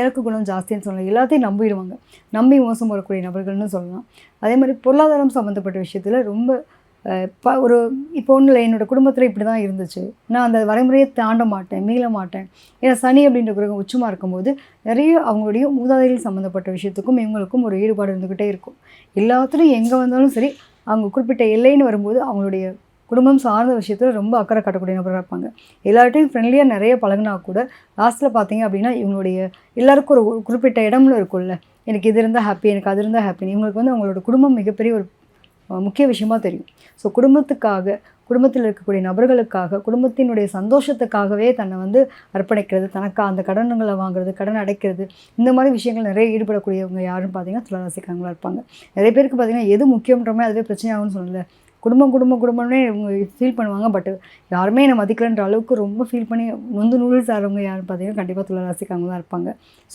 இறக்கு குணம் ஜாஸ்தின்னு சொல்லலாம். எல்லாத்தையும் நம்பிடுவாங்க. நம்பி மோசம் வரக்கூடிய நபர்கள்னு சொல்லலாம். அதே மாதிரி பொருளாதாரம் சம்மந்தப்பட்ட விஷயத்தில் ரொம்ப இப்போ ஒரு இப்போ ஒன்றும் இல்லை. என்னோடய குடும்பத்தில் இப்படி தான் இருந்துச்சு. நான் அந்த வரைமுறையை தாண்ட மாட்டேன் மீள மாட்டேன். ஏன்னா சனி அப்படின்ற கிரகம் உச்சமாக இருக்கும்போது நிறைய அவங்களுடைய மூதாதைகள் சம்மந்தப்பட்ட விஷயத்துக்கும் இவங்களுக்கும் ஒரு ஈடுபாடு இருந்துக்கிட்டே இருக்கும். எல்லாத்துலையும் எங்கே வந்தாலும் சரி அவங்க குறிப்பிட்ட எல்லைன்னு வரும்போது அவங்களுடைய குடும்பம் சார்ந்த விஷயத்தில் ரொம்ப அக்கறை காட்டக்கூடிய நபராக இருப்பாங்க. எல்லார்ட்டையும் ஃப்ரெண்ட்லியாக நிறைய பழகினா கூட லாஸ்ட்டில் பார்த்தீங்க அப்படின்னா இவங்களுடைய எல்லாருக்கும் ஒரு குறிப்பிட்ட இடம்ல இருக்கும்ல. எனக்கு இது இருந்தால் ஹாப்பி எனக்கு அது இருந்தால் ஹாப்பி இவங்களுக்கு வந்து அவங்களோட குடும்பம் மிகப்பெரிய ஒரு முக்கிய விஷயமா தெரியும். ஸோ குடும்பத்துக்காக குடும்பத்தில் இருக்கக்கூடிய நபர்களுக்காக குடும்பத்தினுடைய சந்தோஷத்துக்காகவே தன்னை வந்து அர்ப்பணிக்கிறது தனக்கு அந்த கடன்களை வாங்குறது கடன் அடைக்கிறது இந்த மாதிரி விஷயங்கள் நிறைய ஈடுபடக்கூடியவங்க யாருன்னு பார்த்தீங்கன்னா துளராசிக்காரங்களாக இருப்பாங்க. நிறைய பேருக்கு பார்த்தீங்கன்னா எது முக்கியன்றமே அதுவே பிரச்சனையாகும்னு சொல்லலை. குடும்பம் குடும்பம் குடும்பம்னே இவங்க ஃபீல் பண்ணுவாங்க. பட் யாருமே என்னை மதிக்கலைன்ற அளவுக்கு ரொம்ப ஃபீல் பண்ணி நொந்து நூடுல்ஸ் சாரவங்க யாரும் பார்த்தீங்கன்னா கண்டிப்பாக துளாராசிக்காரங்க தான் இருப்பாங்க. ஸோ